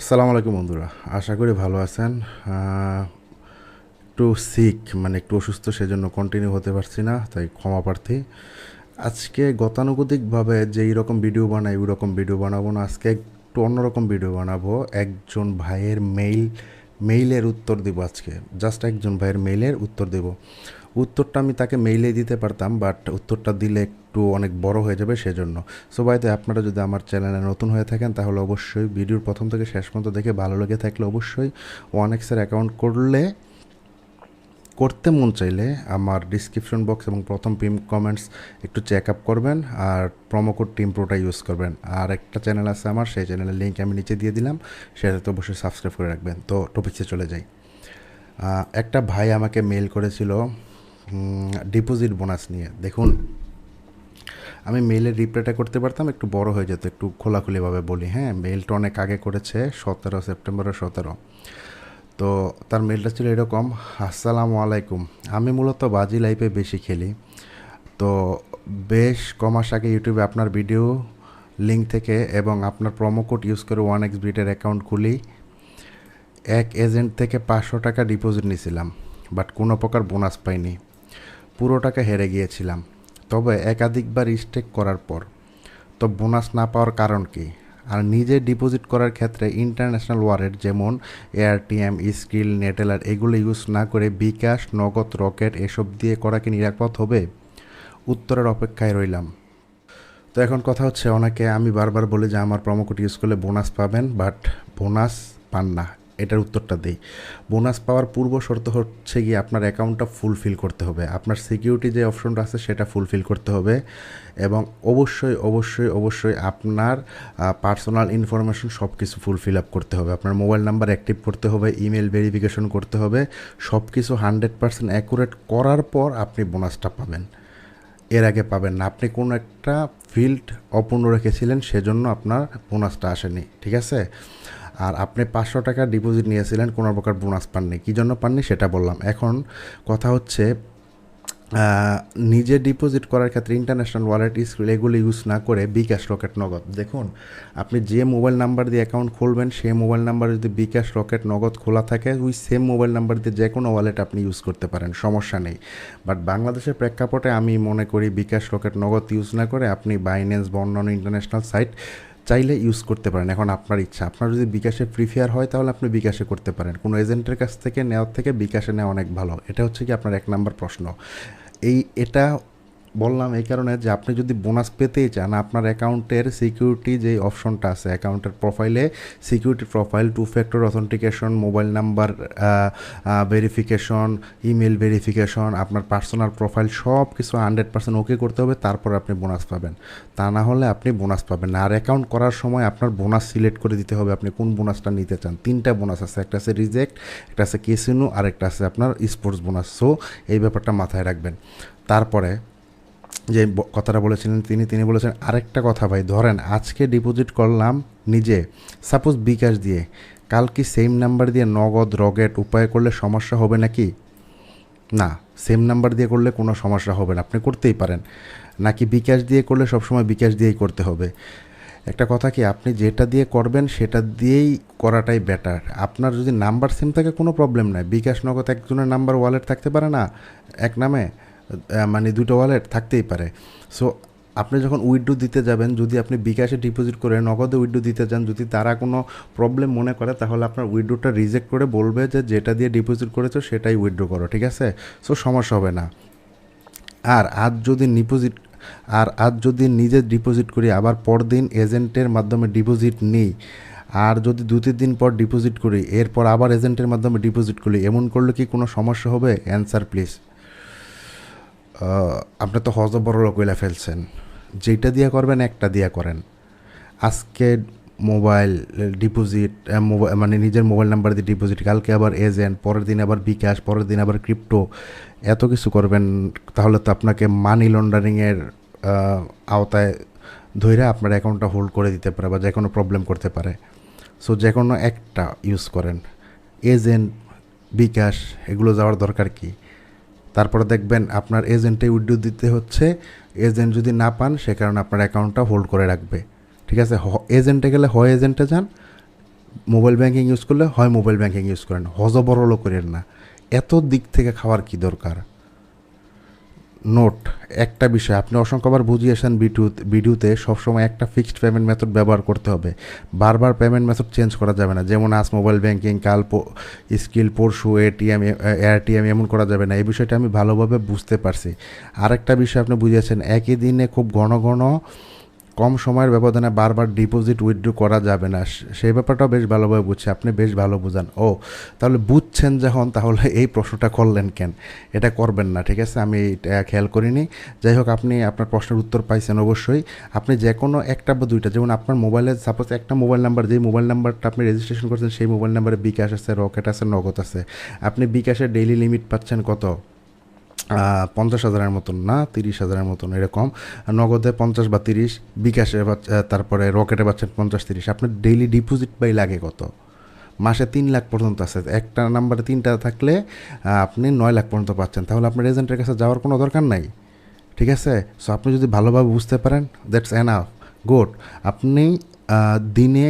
আসসালামু আলাইকুম বন্ধুরা, আশা করি ভালো আছেন। একটু সিক মানে একটু অসুস্থ, সেজন্য কন্টিনিউ হতে পারছি না, তাই ক্ষমা প্রার্থী। আজকে গতানুগতিকভাবে যেই রকম ভিডিও বানাই, ওই রকম ভিডিও বানাবো না। আজকে একটু অন্যরকম ভিডিও বানাবো। একজন ভাইয়ের মেইল মেইলের উত্তর দেবো আজকে। জাস্ট একজন ভাইয়ের মেইলের উত্তর দেব। উত্তরটা আমি তাকে মেইলে দিতে পারতাম বাট উত্তরটা দিলে একটু অনেক বড় হয়ে যাবে সেজন্য। সো বাইতে আপনারা যদি আমার চ্যানেলে নতুন হয়ে থাকেন, তাহলে অবশ্যই ভিডিওর প্রথম থেকে শেষ পর্যন্ত দেখে ভালো লেগে থাকলে অবশ্যই ওয়ান এক্সের অ্যাকাউন্ট করলে, করতে মন চাইলে আমার ডিসক্রিপশন বক্স এবং প্রথম পিম কমেন্টস একটু চেক আপ করবেন আর প্রোমোকোড টিম প্রোটা ইউজ করবেন। আর একটা চ্যানেল আছে আমার, সেই চ্যানেলের লিঙ্ক আমি নিচে দিয়ে দিলাম, সেটাতে অবশ্যই সাবস্ক্রাইব করে রাখবেন। তো টপিক্সে চলে যাই। একটা ভাই আমাকে মেল করেছিল ডিপোজিট বোনাস নিয়ে। দেখুন, আমি মেইলের রিপ্লাইটা করতে পারতাম, একটু বড় হয়ে যেত, একটু খোলাখুলিভাবে বলি। হ্যাঁ মেইলটা অনেক আগে করেছে, সতেরো সেপ্টেম্বরের সতেরো। তো তার মেলটা ছিল এরকম, আসসালামু আলাইকুম, আমি মূলত বাজি লাইফে বেশি খেলি। তো বেশ কমাস আগে ইউটিউবে আপনার ভিডিও লিঙ্ক থেকে এবং আপনার প্রোমো কোড ইউজ করে ওয়ান এক্স বিটের অ্যাকাউন্ট খুলি। এক এজেন্ট থেকে পাঁচশো টাকা ডিপোজিট নিয়েছিলাম বাট কোনো প্রকার বোনাস পাইনি। পুরো টাকা হেরে গিয়েছিলাম। তবে একাধিকবার স্টেক করার পর। তো বোনাস না পাওয়ার কারণ কি? আর নিজে ডিপোজিট করার ক্ষেত্রে ইন্টারন্যাশনাল ওয়ালেট যেমন এআরটিএম স্কিল নেটেলার এগুলো ইউজ না করে বিকাশ, নগদ, রকেট এসব দিয়ে করা কি নিরাপদ হবে? উত্তরের অপেক্ষায় রইলাম। তো এখন কথা হচ্ছে, অনেকে আমি বারবার বলি যে আমার প্রোমো কোড ইউজ করলে বোনাস পাবেন বাট বোনাস পান না। এটার উত্তরটা দিই। বোনাস পাওয়ার পূর্ব শর্ত হচ্ছে গিয়ে আপনার অ্যাকাউন্টটা ফুলফিল করতে হবে। আপনার সিকিউরিটি যে অপশনটা আছে সেটা ফুলফিল করতে হবে এবং অবশ্যই অবশ্যই অবশ্যই আপনার পার্সোনাল ইনফরমেশন সব কিছু ফুলফিল আপ করতে হবে। আপনার মোবাইল নাম্বার অ্যাক্টিভ করতে হবে, ইমেল ভেরিফিকেশন করতে হবে। সব কিছু হান্ড্রেড পার্সেন্ট অ্যাকুরেট করার পর আপনি বোনাসটা পাবেন। এর আগে পাবেন না। আপনি কোনো একটা ফিল্ড অপূর্ণ রেখেছিলেন, সেজন্য আপনার বোনাসটা আসেনি। ঠিক আছে? আর আপনি পাঁচশো টাকা ডিপোজিট নিয়েছিলেন, কোনো প্রকার বোনাস পাননি। কী জন্য পাননি সেটা বললাম। এখন কথা হচ্ছে নিজে ডিপোজিট করার ক্ষেত্রে ইন্টারন্যাশনাল ওয়ালেট স্কুল এগুলো ইউজ না করে বিকাশ রকেট নগদ। দেখুন, আপনি যে মোবাইল নাম্বার দিয়ে অ্যাকাউন্ট খুলবেন, সেই মোবাইল নাম্বার যদি বিকাশ রকেট নগদ খোলা থাকে, ওই সেম মোবাইল নাম্বার দিয়ে যে কোনো ওয়ালেট আপনি ইউজ করতে পারেন, সমস্যা নেই। বাট বাংলাদেশের প্রেক্ষাপটে আমি মনে করি বিকাশ রকেট নগদ ইউজ না করে আপনি বাইন্যান্স বা অন্যান্য ইন্টারন্যাশনাল সাইট চাইলে ইউজ করতে পারেন, এখন আপনার ইচ্ছা। আপনার যদি বিকাশে প্রিফেয়ার হয়, তাহলে আপনি বিকাশে করতে পারেন। কোনো এজেন্টের কাছ থেকে নেওয়ার থেকে বিকাশে নেওয়া অনেক ভালো। এটা হচ্ছে কি আপনার এক নম্বর প্রশ্ন। এই, এটা বললাম এই কারণে যে আপনি যদি বোনাস পেতেই চান, আপনার অ্যাকাউন্টের সিকিউরিটি যে অপশনটা আছে, অ্যাকাউন্টের প্রোফাইলে security profile two factor authentication mobile number verification email verification আপনার পার্সোনাল প্রোফাইল সব কিছু হান্ড্রেড পার্সেন্ট ওকে করতে হবে, তারপর আপনি বোনাস পাবেন। তা না হলে আপনি বোনাস পাবেন আর অ্যাকাউন্ট করার সময় আপনার বোনাস সিলেক্ট করে দিতে হবে আপনি কোন বোনাসটা নিতে চান। তিনটা বোনাস আছে, একটা আছে রিজেক্ট একটা আছে কেসিনো আর একটা আছে আপনার স্পোর্টস বোনাস সো এই ব্যাপারটা মাথায় রাখবেন। তারপরে যে কথাটা বলেছিলেন তিনি তিনি বলেছেন, আরেকটা কথা ভাই, ধরেন আজকে ডিপোজিট করলাম নিজে সাপোজ বিকাশ দিয়ে কাল কি সেম নাম্বার দিয়ে নগদ, রকেট উপায় করলে সমস্যা হবে নাকি? না সেম নাম্বার দিয়ে করলে কোনো সমস্যা হবে না, আপনি করতেই পারেন। নাকি বিকাশ দিয়ে করলে সবসময় বিকাশ দিয়েই করতে হবে? একটা কথা কি, আপনি যেটা দিয়ে করবেন সেটা দিয়েই করাটাই বেটার আপনার যদি নাম্বার সেম থাকে কোনো প্রবলেম নাই। বিকাশ নগদ একজনের নাম্বার ওয়ালেট থাকতে পারে না, এক নামে মানে দুটো ওয়ালেট থাকতেই পারে। সো আপনি যখন উইড্রো দিতে যাবেন, যদি আপনি বিকাশে ডিপোজিট করে নগদে উইড্রো দিতে যান, যদি তারা কোনো প্রবলেম মনে করে, তাহলে আপনার উইড্রোটা রিজেক্ট করে বলবে যে যেটা দিয়ে ডিপোজিট করেছ, সেটাই উইড্রো করো, ঠিক আছে? সো সমস্যা হবে না। আর আজ যদি ডিপোজিট আর আজ যদি নিজে ডিপোজিট করি, আবার পরদিন এজেন্টের মাধ্যমে ডিপোজিট নিই, আর যদি দু তিন দিন পর ডিপোজিট করি, এরপর আবার এজেন্টের মাধ্যমে ডিপোজিট করি, এমন করলে কি কোনো সমস্যা হবে? অ্যান্সার প্লিজ আপনি তো হজ বড় লোক কইলা ফেলছেন। যেটা দিয়ে করবেন, একটা দিয়ে করেন। আজকে মোবাইল, ডিপোজিট মানে নিজের মোবাইল নাম্বার দিয়ে ডিপোজিট, কালকে আবার এজেন্ট, পরের দিন আবার বিকাশ, পরের দিন আবার ক্রিপ্টো, এত কিছু করবেন, তাহলে তো আপনাকে মানি লন্ডারিংয়ের আওতায় ধরে আপনার অ্যাকাউন্টটা হোল্ড করে দিতে পারে বা যে কোনো প্রবলেম করতে পারে। সো যে কোনো একটা ইউজ করেন। এজেন্ট, বিকাশ, এগুলো যাওয়ার দরকার কি? তারপরে দেখবেন আপনার এজেন্টে উইড্রো দিতে হচ্ছে। এজেন্ট যদি না পান, সে কারণে আপনার অ্যাকাউন্টটা হোল্ড করে রাখবে। ঠিক আছে? এজেন্টে গেলে হয় এজেন্টে যান। মোবাইল ব্যাঙ্কিং ইউজ করলে হয় মোবাইল ব্যাঙ্কিং ইউজ করেন। হজবরলও করেন না। এত দিক থেকে খাওয়ার কি দরকার? নোট, একটা বিষয়, আপনি অসংখ্যবার বুঝিয়েছেন ভিডিও ভিডিওতে সবসময় একটা ফিক্সড পেমেন্ট মেথড ব্যবহার করতে হবে। বারবার পেমেন্ট মেথড চেঞ্জ করা যাবে না। যেমন আজ মোবাইল ব্যাঙ্কিং কাল স্কিল পরশু এটিএম এআরটিএম এমন করা যাবে না। এই বিষয়টা আমি ভালোভাবে বুঝতে পারছি। আরেকটা বিষয় আপনি বুঝিয়েছেন, একই দিনে খুব ঘন ঘন কম সময়ের ব্যবধানে বারবার ডিপোজিট উইথড্র করা যাবে না। সেই ব্যাপারটাও বেশ ভালোভাবে বুঝছে। আপনি বেশ ভালো বুঝান। ও, তাহলে বুঝছেন যখন, তাহলে এই প্রশ্নটা করলেন কেন? এটা করবেন না, ঠিক আছে? আমি এটা খেয়াল করিনি। যাই হোক, আপনি আপনার প্রশ্নের উত্তর পাইছেন অবশ্যই। আপনি যে কোনো একটা বা দুইটা, যেমন আপনার মোবাইলে সাপোজ একটা মোবাইল নাম্বার যেই মোবাইল নাম্বারটা আপনি রেজিস্ট্রেশন করছেন, সেই মোবাইল নাম্বারে বিকাশ আছে রকেট আছে, নগদ আছে। আপনি বিকাশের ডেইলি লিমিট পাচ্ছেন কত? পঞ্চাশ হাজারের মতন না, তিরিশ হাজারের মতন এরকম। নগদে পঞ্চাশ বা তিরিশ, বিকাশে তারপরে রকেটে পাচ্ছেন পঞ্চাশ, তিরিশ। আপনার ডেইলি ডিপোজিট বাই লাগে কত? মাসে তিন লাখ পর্যন্ত আছে। একটা নাম্বারে তিনটা থাকলে আপনি নয় লাখ পর্যন্ত পাচ্ছেন। তাহলে আপনার এজেন্টের কাছে যাওয়ার কোনো দরকার নাই। ঠিক আছে? সো আপনি যদি ভালোভাবে বুঝতে পারেন দ্যাটস এনাফ গুড আপনি দিনে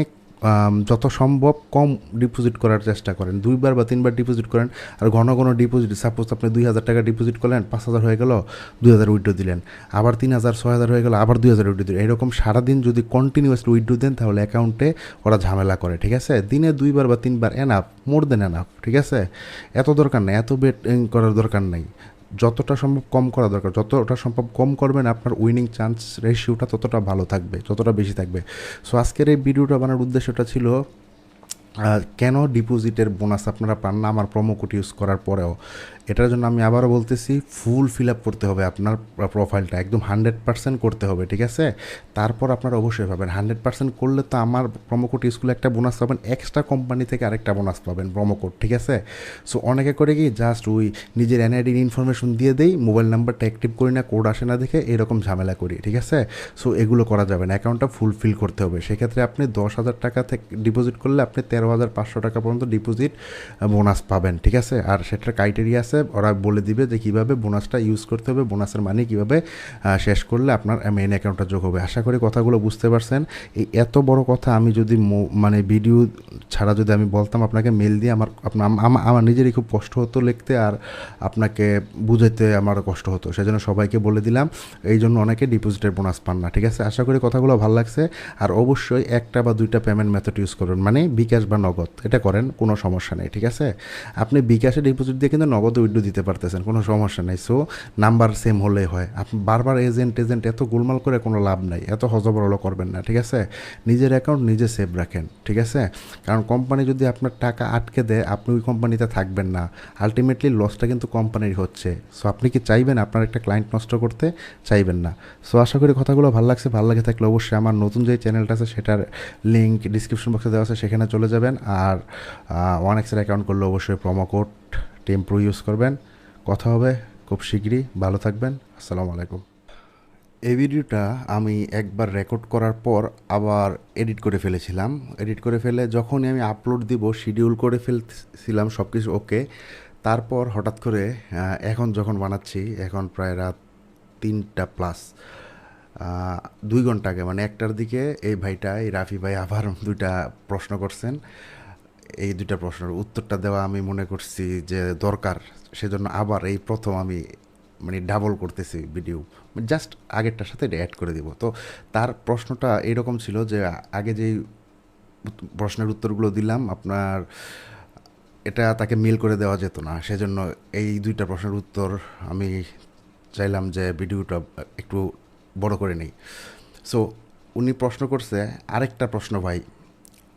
যত সম্ভব কম ডিপোজিট করার চেষ্টা করেন। দুইবার বা তিনবার ডিপোজিট করেন, আর ঘন ঘন ডিপোজিট সাপোজ আপনি দুই হাজার টাকা ডিপোজিট করলেন, পাঁচ হাজার হয়ে গেল, দুই হাজার উইড্রো দিলেন। আবার তিন হাজার, ছয় হাজার হয়ে গেল, আবার দুই হাজার উইড্রো দিলেন। এরকম সারাদিন যদি কন্টিনিউয়াসলি উইড্রো দেন, তাহলে অ্যাকাউন্টে ওরা ঝামেলা করে, ঠিক আছে? দিনে দুইবার বা তিনবার এনাফ মোর দেন এনাফ ঠিক আছে? এত দরকার নেই, এত বেট করার দরকার নেই। যতটা সম্ভব কম করা দরকার। যতটা সম্ভব কম করবেন, আপনার উইনিং চান্স রেশিওটা ততটা ভালো থাকবে যতটা বেশি থাকবে। সো আজকের এই ভিডিওটা বানার উদ্দেশ্যটা ছিল কেন ডিপোজিটের বোনাস আপনারা পান না? আমার প্রোমো কোড ইউজ করার পরেও। এটার জন্য আমি আবারও বলতেছি ফুল ফিল আপ করতে হবে আপনার প্রোফাইলটা একদম হান্ড্রেড পার্সেন্ট করতে হবে, ঠিক আছে? তারপর আপনারা অবশ্যই পাবেন। হান্ড্রেড পার্সেন্ট করলে তো আমার প্রোমো কোড ইউজ একটা বোনাস পাবেন এক্সট্রা কোম্পানি থেকে আরেকটা বোনাস পাবেন প্রোমো কোড ঠিক আছে? সো অনেকে করে কি জাস্ট ওই নিজের এনআইডির ইনফরমেশন দিয়ে দেই মোবাইল নাম্বারটা অ্যাক্টিভ করি না কোড আসে না দেখে এরকম ঝামেলা করি, ঠিক আছে? সো এগুলো করা যাবে না অ্যাকাউন্টটা ফুলফিল করতে হবে। সেক্ষেত্রে আপনি দশ হাজার টাকা থেকে ডিপোজিট করলে আপনি তেরো হাজার পাঁচশো টাকা পর্যন্ত ডিপোজিট বোনাস পাবেন, ঠিক আছে? আর সেটার ক্রাইটেরিয়া আছে ওরা বলে দিবে যে কীভাবে বোনাসটা ইউজ করতে হবে বোনাসের মানি কীভাবে শেষ করলে আপনার মেইন অ্যাকাউন্টটা যোগ হবে। আশা করি কথাগুলো বুঝতে পারছেন। এই এত বড় কথা আমি যদি মানে ভিডিও ছাড়া যদি আমি বলতাম, আপনাকে মেল দিয়ে আমার আপনার আমার নিজেরই খুব কষ্ট হতো লিখতে আর আপনাকে বুঝাইতে আমার কষ্ট হতো। সেজন্য সবাইকে বলে দিলাম, এই জন্য অনেকে ডিপোজিটের বোনাস পান না, ঠিক আছে? আশা করি কথাগুলো ভালো লাগছে। আর অবশ্যই একটা বা দুইটা পেমেন্ট মেথড ইউজ করবেন মানে বিকাশ বা নগদ, এটা করেন, কোনো সমস্যা নেই, ঠিক আছে? আপনি বিকাশে ডিপোজিট দিয়ে কিন্তু নগদ উইড্রো দিতে পারতেছেন, কোনো সমস্যা নেই। সো নাম্বার সেম হলেই হয়। আপনি বারবার এজেন্ট এজেন্ট এত গোলমাল করে কোনো লাভ নাই, এত হজবরল করবেন না, ঠিক আছে? নিজের অ্যাকাউন্ট নিজে সেভ রাখেন, ঠিক আছে? কারণ কোম্পানি যদি আপনার টাকা আটকে দেয়, আপনি ওই কোম্পানিতে থাকবেন না। আলটিমেটলি লসটা কিন্তু কোম্পানির হচ্ছে। সো আপনি কি চাইবেন আপনার একটা ক্লায়েন্ট নষ্ট করতে? চাইবেন না। সো আশা করি কথাগুলো ভালো লাগছে, ভালো লাগে থাকলে অবশ্যই আমার নতুন যে চ্যানেলটা আছে, সেটার লিঙ্ক ডিসক্রিপশন বক্সে দেওয়া আছে, সেখানে চলে যাবেন। আর ওয়ান এক্সের অ্যাকাউন্ট করলে অবশ্যই প্রোমো কোড টেম্প্রো ইউজ করবেন। কথা হবে, খুব শীঘ্রই। ভালো থাকবেন। আসসালামু আলাইকুম। এই ভিডিওটা আমি একবার রেকর্ড করার পর আবার এডিট করে ফেলেছিলাম। এডিট করে ফেলে যখনই আমি আপলোড দিব শিডিউল করে ফেলছিলাম সব কিছু ওকে তারপর হঠাৎ করে এখন যখন বানাচ্ছি, এখন প্রায় রাত তিনটা প্লাস দুই ঘণ্টা আগে মানে একটার দিকে এই ভাইটা, এই রাফি ভাই আবার দুইটা প্রশ্ন করছেন। এই দুইটা প্রশ্নের উত্তরটা দেওয়া আমি মনে করছি যে দরকার। সেজন্য আবার এই প্রথম আমি মানে ডাবল করতেছি ভিডিও জাস্ট আগেরটার সাথে অ্যাড করে দিব। তো তার প্রশ্নটা এরকম ছিল যে আগে যেই প্রশ্নের উত্তরগুলো দিলাম, আপনার এটা তাকে মিল করে দেওয়া যেত না। সেজন্য এই দুইটা প্রশ্নের উত্তর আমি চাইলাম যে ভিডিওটা একটু বড় করে নেই। সো উনি প্রশ্ন করছে, আরেকটা প্রশ্ন ভাই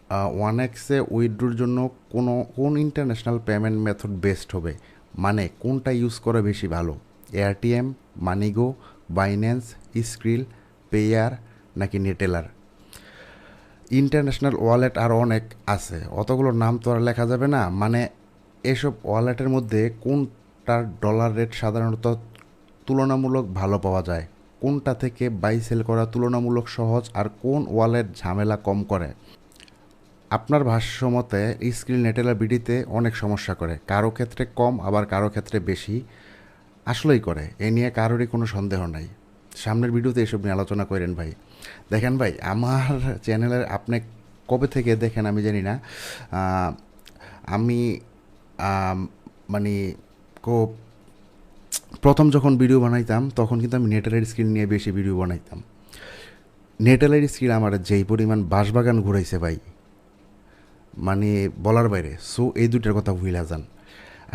ওয়ান এক্সে উইথড্রোর জন্য কোনো, কোন ইন্টারন্যাশনাল পেমেন্ট মেথড বেস্ট হবে? মানে কোনটা ইউজ করে বেশি ভালো? AirTM MoneyGo Binance Skrill Payeer নাকি নেটেলার ইন্টারন্যাশনাল ওয়ালেট আরও অনেক আছে। অতগুলো নাম তো আর লেখা যাবে না। মানে এসব ওয়ালেটের মধ্যে কোনটার ডলার রেট সাধারণত তুলনামূলক ভালো পাওয়া যায়? কোনটা থেকে বাই সেল করা তুলনামূলক সহজ? আর কোন ওয়ালেট ঝামেলা কম করে? আপনার ভাষ্যমতে স্ক্রিন নেটেলার বিডিতে অনেক সমস্যা করে। কারও ক্ষেত্রে কম, আবার কারও ক্ষেত্রে বেশি। আসলেই করে। এ নিয়ে কারোরই কোনো সন্দেহ নাই। সামনের ভিডিওতে এসব নিয়ে আলোচনা করেন ভাই। দেখেন ভাই, আমার চ্যানেলের আপনি কবে থেকে দেখেন আমি জানি না। আমি মানে কো, প্রথম যখন ভিডিও বানাইতাম, তখন কিন্তু আমি নেটেলের স্ক্রিন নিয়ে বেশি ভিডিও বানাইতাম। নেটেলের স্ক্রিন আমার যেই পরিমাণ বাঁশবাগান ঘুরাইছে ভাই মানে বলার বাইরে। সো এই দুইটার কথা ভুলে যান।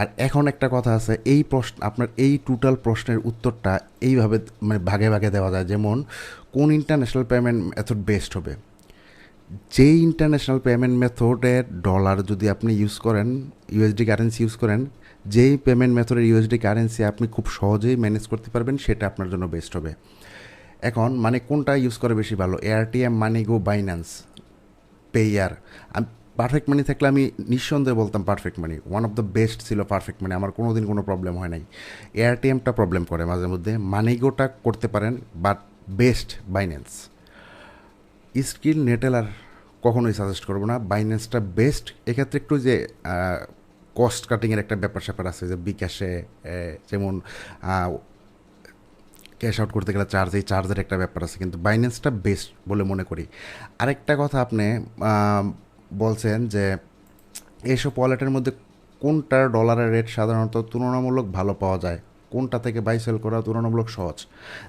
আর এখন একটা কথা আছে, এই প্রশ্ন, আপনার এই টোটাল প্রশ্নের উত্তরটা এইভাবে মানে ভাগে ভাগে দেওয়া যায়, যেমন কোন ইন্টারন্যাশনাল পেমেন্ট মেথড বেস্ট হবে? যেই ইন্টারন্যাশনাল পেমেন্ট মেথডের ডলার যদি আপনি ইউজ করেন ইউএসডি কারেন্সি ইউজ করেন, যেই পেমেন্ট মেথডের ইউএসডি কারেন্সি আপনি খুব সহজেই ম্যানেজ করতে পারবেন, সেটা আপনার জন্য বেস্ট হবে। এখন মানে কোনটা ইউজ করে বেশি ভালো? AirTM Moneygo Binance Payeer perfect money থাকলে আমি নিঃসন্দেহে বলতাম perfect money one of the best ছিল পারফেক্ট মানি আমার কোনো দিন কোনো প্রবলেম হয় নাই। এআরটিএমটা প্রবলেম করে মাঝে মধ্যে। মানিগোটা করতে পারেন but best Binance Skrill Neteller আর কখনোই সাজেস্ট করব না। বাইন্যান্সটা বেস্ট এক্ষেত্রে একটু যে কস্ট কাটিংয়ের একটা ব্যাপার স্যাপার আছে যে, বিকাশে যেমন ক্যাশ আউট করতে গেলে চার্জ এই চার্জের একটা ব্যাপার আছে। কিন্তু বাইন্যান্সটা বেস্ট বলে মনে করি। আরেকটা কথা আপনি বলছেন যে এইসব ওয়ালেটের মধ্যে কোনটার ডলারের রেট সাধারণত তুলনামূলক ভালো পাওয়া যায়? কোনটা থেকে বাই সেল করা তুলনামূলক সহজ?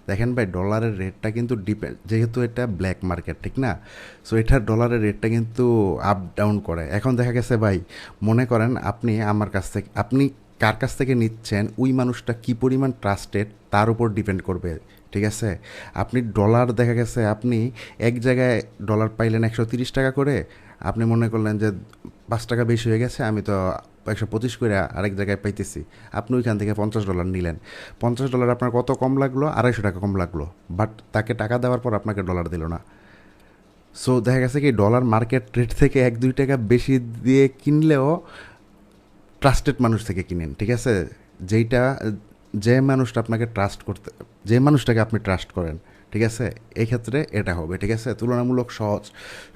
দেখেন ভাই, ডলারের রেটটা কিন্তু ডিপেন্ড যেহেতু এটা ব্ল্যাক মার্কেট ঠিক না? সো এটার ডলারের রেটটা কিন্তু আপ ডাউন করে। এখন দেখা গেছে ভাই, মনে করেন আপনি আমার কাছ থেকে, আপনি কার কাছ থেকে নিচ্ছেন, ওই মানুষটা কী পরিমাণ ট্রাস্টেড তার উপর ডিপেন্ড করবে, ঠিক আছে? আপনি ডলার দেখা গেছে আপনি এক জায়গায় ডলার পাইলেন একশো তিরিশ টাকা করে আপনি মনে করলেন যে পাঁচ টাকা বেশি হয়ে গেছে, আমি তো একশো পঁচিশ করে আরেক জায়গায় পাইতেছি। আপনি ওইখান থেকে পঞ্চাশ ডলার নিলেন। পঞ্চাশ ডলার আপনার কত কম লাগল? আড়াইশো টাকা কম লাগল। বাট তাকে টাকা দেওয়ার পর আপনাকে ডলার দিল না। সো দেখা গেছে কি, ডলার মার্কেট রেট থেকে এক, দুই টাকা বেশি দিয়ে কিনলেও ট্রাস্টেড মানুষ থেকে কিনেন, ঠিক আছে? যেইটা, যে মানুষটা আপনাকে ট্রাস্ট করতে, যে মানুষটাকে আপনি ট্রাস্ট করেন। ঠিক আছে? এই ক্ষেত্রে এটা হবে, ঠিক আছে? তুলনামূলক সহজ।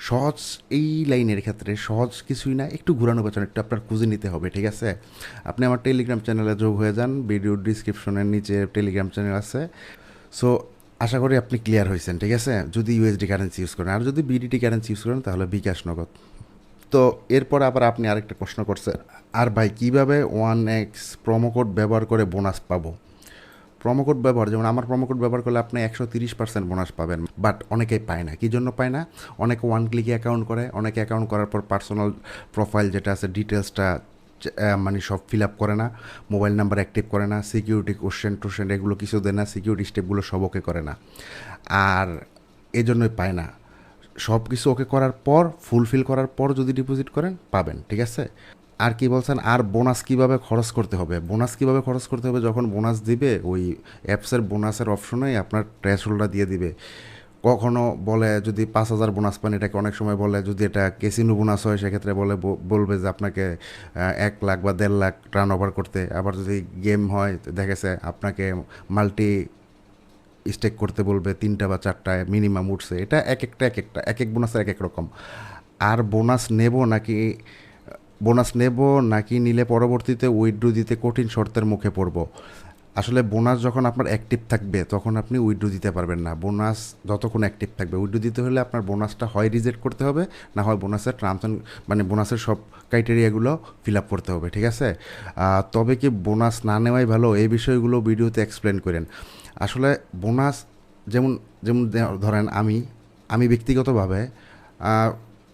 সহজ এই লাইনের ক্ষেত্রে সহজ কিছুই না, একটু ঘুরানো পেছনে, একটু আপনার খুঁজে নিতে হবে, ঠিক আছে? আপনি আমার টেলিগ্রাম চ্যানেলে যোগ হয়ে যান ভিডিও ডিসক্রিপশনের নিচে টেলিগ্রাম চ্যানেল আছে। সো আশা করি আপনি ক্লিয়ার হয়েছেন, ঠিক আছে? যদি ইউএসডি কারেন্সি ইউজ করেন, আর যদি বিডিটি কারেন্সি ইউজ করেন, তাহলে বিকাশ নগদ। তো, এরপর আবার আপনি আরেকটা প্রশ্ন করছেন, আর ভাই, কীভাবে ওয়ান এক্স প্রোমো কোড ব্যবহার করে বোনাস পাবো? প্রোমোকোড ব্যবহার, যেমন আমার প্রোমোকোড ব্যবহার করলে আপনি একশো তিরিশ পার্সেন্ট বোনাস পাবেন বাট অনেকেই পায় না। কী জন্য পায় না? অনেকে ওয়ান ক্লিকে অ্যাকাউন্ট করে, অনেকে অ্যাকাউন্ট করার পর পার্সোনাল প্রোফাইল যেটা আছে ডিটেলসটা মানে সব ফিল আপ করে না মোবাইল নাম্বার অ্যাক্টিভ করে না সিকিউরিটি কোশ্চেন টোশ্চেন এগুলো কিছু দেয় না সিকিউরিটি স্টেপগুলো সব ওকে করে না। আর এজন্যই পায় না। সব কিছু ওকে করার পর ফুলফিল করার পর যদি ডিপোজিট করেন, পাবেন, ঠিক আছে? আর কি বলছেন? আর বোনাস কীভাবে খরচ করতে হবে? বোনাস কীভাবে খরচ করতে হবে? যখন বোনাস দিবে, ওই অ্যাপসের বোনাসের অপশনেই আপনার ট্রেস হোল্ডার দিয়ে দিবে। কখনো বলে যদি পাঁচ হাজার বোনাস পান, এটাকে অনেক সময় বলে যদি এটা কেসিনো বোনাস হয়, সেক্ষেত্রে বলে বলবে যে আপনাকে এক লাখ বা দেড় লাখ টার্ন ওভার করতে। আবার যদি গেম হয় দেখেছে আপনাকে মাল্টি স্টেক করতে বলবে, তিনটা বা চারটায় মিনিমাম উঠছে। এটা এক একটা এক একটা, এক এক বোনাসের এক এক রকম। আর বোনাস নেব নাকি বোনাস নেব নাকি নিলে পরবর্তীতে উইথড্রো দিতে কঠিন শর্তের মুখে পড়ব? আসলে বোনাস যখন আপনার অ্যাক্টিভ থাকবে, তখন আপনি উইথড্রো দিতে পারবেন না। বোনাস যতক্ষণ অ্যাক্টিভ থাকবে উইথড্রো দিতে হলে আপনার বোনাসটা হয় রিজেক্ট করতে হবে, না হয় বোনাসের টার্মস মানে বোনাসের সব ক্রাইটেরিয়াগুলো ফিল আপ করতে হবে, ঠিক আছে? তবে কি বোনাস না নেওয়াই ভালো? এই বিষয়গুলো ভিডিওতে এক্সপ্লেন করেন। আসলে বোনাস যেমন যেমন ধরেন আমি আমি ব্যক্তিগতভাবে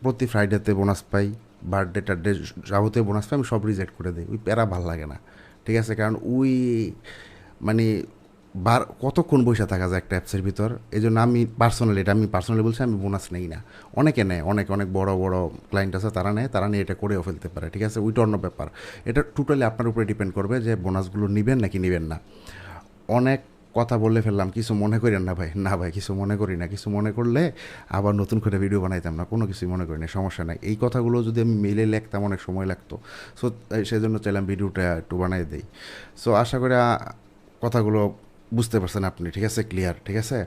প্রতি ফ্রাইডেতে বোনাস পাই। বার্থডে টার্থডে যাবতীয় বোনাস আমি সব রিজেক্ট করে দিই। ওই প্যারা ভালো লাগে না। ঠিক আছে? কারণ ওই মানে বার, কতক্ষণ বসে থাকা যায় একটা অ্যাপসের ভিতর? এই জন্য আমি পার্সোনালি এটা আমি পার্সোনালি বলছি, আমি বোনাস নেই না। অনেকে নেয়, অনেক অনেক বড় বড় ক্লায়েন্ট আছে, তারা নেয়, তারা নিয়ে এটা করেও ফেলতে পারে। ঠিক আছে? ওইটা অন্য ব্যাপার। এটা টোটালি আপনার উপরে ডিপেন্ড করবে যে বোনাসগুলো নেবেন নাকি নেবেন না। অনেক কথা বলে ফেললাম, কিছু মনে করেন না ভাই। না ভাই, কিছু মনে করি না। কিছু মনে করলে আবার নতুন করে ভিডিও বানাইতাম না, কোনো কিছুই মনে করি না, সমস্যা নাই। এই কথাগুলো যদি আমি মেলে লিখতাম, অনেক সময় লাগতো। সো সেই জন্য চাইলাম ভিডিওটা একটু বানাই দেই। সো আশা করি কথাগুলো বুঝতে পারছেন আপনি, ঠিক আছে? ক্লিয়ার ঠিক আছে?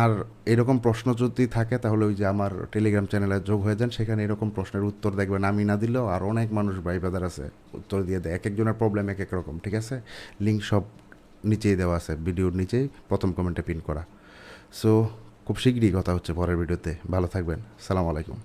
আর এরকম প্রশ্ন যদি থাকে, তাহলে ওই যে আমার টেলিগ্রাম চ্যানেলে যোগ হয়ে যান। সেখানে এরকম প্রশ্নের উত্তর দেখবেন। আমি না দিলেও আর অনেক মানুষ ভাই বাজার আছে, উত্তর দিয়ে দেয়। এক একজনের প্রবলেম এক এক রকম, ঠিক আছে? লিঙ্ক সব নিচেই দেওয়া আছে, ভিডিওর নিচেই প্রথম কমেন্টে পিন করা। সো খুব শীঘ্রই কথা হচ্ছে পরের ভিডিওতে। ভালো থাকবেন। সালাম আলাইকুম।